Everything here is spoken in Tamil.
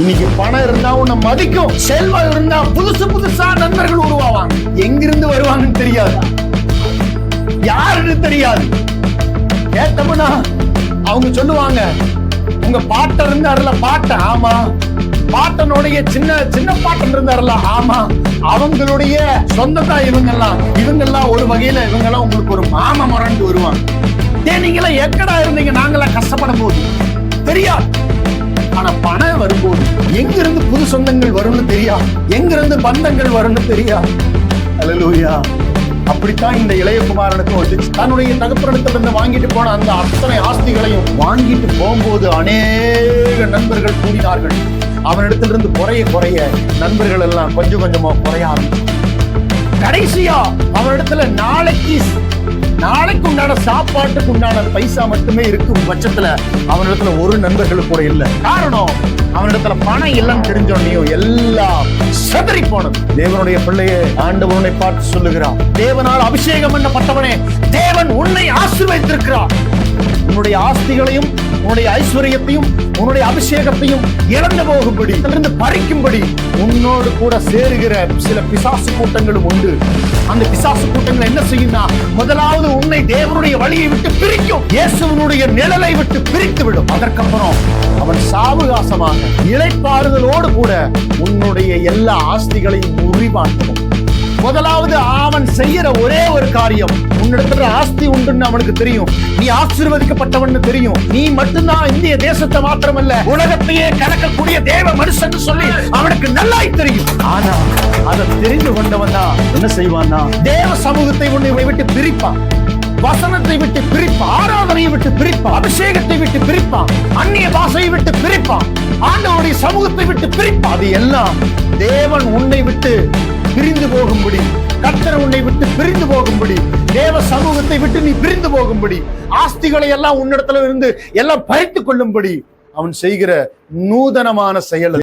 இன்னைக்கு பணம் இருந்தா உன்னை மதிக்கும் செல்வம் இருந்தா புதுசு புதுசா நண்பர்கள் உருவாவாங்க. எங்கிருந்து வருவாங்கன்னு தெரியாது. யாருன்னு தெரியாது. கேட்டோம்னா அவங்க சொல்லுவாங்க உங்க பாட்டன் இருந்தாருல பாட்டன் ஆமா. பாட்டனுடைய சின்ன சின்ன பாட்டன் இருந்தாருல ஆமா. அவங்களுடைய சொந்தத்தா இவங்கெல்லாம் இவங்கெல்லாம் ஒரு வகையில இவங்கெல்லாம் உங்களுக்கு ஒரு மாம மரண்டு வருவாங்க. ஏன் நீங்களாம் எக்கடா இருந்தீங்க? நாங்களாம் கஷ்டப்படும் போது. தெரியாது. ஆனா பணம் வரும்போது எங்கிருந்து புது சொந்தங்கள் வரும்னு தெரியா? எங்கிருந்து பந்தங்கள் வரும்னு தெரியா? அலலூயா அப்படித்தான் இந்த இளைய குமாரனுக்கு வந்துச்சு. தன்னுடைய தகப்பனிடத்திலிருந்து வாங்கிட்டு போன அந்த அத்தனை ஆஸ்திகளையும் வாங்கிட்டு போகும்போது அநேக நண்பர்கள் கூடினார்கள். அவனிடத்திலிருந்து குறைய குறைய நண்பர்கள் எல்லாம் கொஞ்சம் கொஞ்சமா குறைய ஆரம்பிச்சு கடைசியா அவனிடத்துல நாளைக்கு நாளைக்கு உண்டான சாப்பாட்டுக்கு உண்டான பைசா மட்டுமே இருக்கும் பட்சத்துல. அவனிடத்துல ஒரு நண்பர்கள் கூட இல்ல. காரணம் அவனிடத்துல பணம் இல்லைன்னு தெரிஞ்சோடனையும் எல்லாம் செதறி போனது. தேவனுடைய பிள்ளையே ஆண்டவனுடைய பார்த்து சொல்லுகிறான் தேவனால் அபிஷேகம் பண்ணப்பட்டவனே தேவன் உன்னை ஆசீர்வதித்திருக்கிறார். உன்னுடைய ஆஸ்திகளையும் உன்னுடைய ஐஸ்வர்யத்தையும் உன்னுடைய அபிஷேகத்தையும் இழந்து போகும்படி இருந்து பறிக்கும்படி உன்னோடு கூட சேருகிற சில பிசாசு கூட்டங்களும் உண்டு. அந்த பிசாசு கூட்டங்கள் என்ன செய்யும்னா முதலாவது உன்னை தேவனுடைய வழியை விட்டு பிரிக்கும். இயேசுவனுடைய நிழலை விட்டு பிரித்து விடும் அதற்கப்புறம் அவன் சாவகாசமாக இழைப்பாறுதலோடு கூட உன்னுடைய எல்லா ஆஸ்திகளையும் உரிவாக்கும். முதலாவது அவன் செய்யற ஒரே ஒரு காரியம். உன்னிடத்துல ஆஸ்தி உண்டுன்னு அவனுக்கு தெரியும். நீ ஆசீர்வதிக்கப்பட்டவன்னு தெரியும். நீ மட்டும்தான் இந்திய தேசத்தை மாத்திரமல்ல உலகத்தையே கலக்கக்கூடிய தேவ மனுஷன் சொல்லி அவனுக்கு நல்லாய் தெரியும். ஆனா அதை தெரிந்து கொண்டவன் தான் என்ன செய்வான்னா தேவ சமூகத்தை உன்னை விட்டு பிரிப்பான். வசனத்தை விட்டு பிரிப்பான். ஆராதனையை விட்டு பிரிப்பான். அபிஷேகத்தை விட்டு பிரிப்பான். அந்நிய பாசையை விட்டு பிரிப்பான். ஆண்டவருடைய சமூகத்தை விட்டு பிரிப்பான். அது எல்லாம் தேவன் உன்னை விட்டு பிரிந்து போகும்படி. கர்த்தர் உன்னை விட்டு பிரிந்து போகும்படி. தேவ சமூகத்தை விட்டு நீ பிரிந்து போகும்படி. ஆஸ்திகளை எல்லாம் உன்னிடத்துல இருந்து எல்லாம் பறித்து கொள்ளும்படி. அவன் செய்கிற நூதனமான செயல்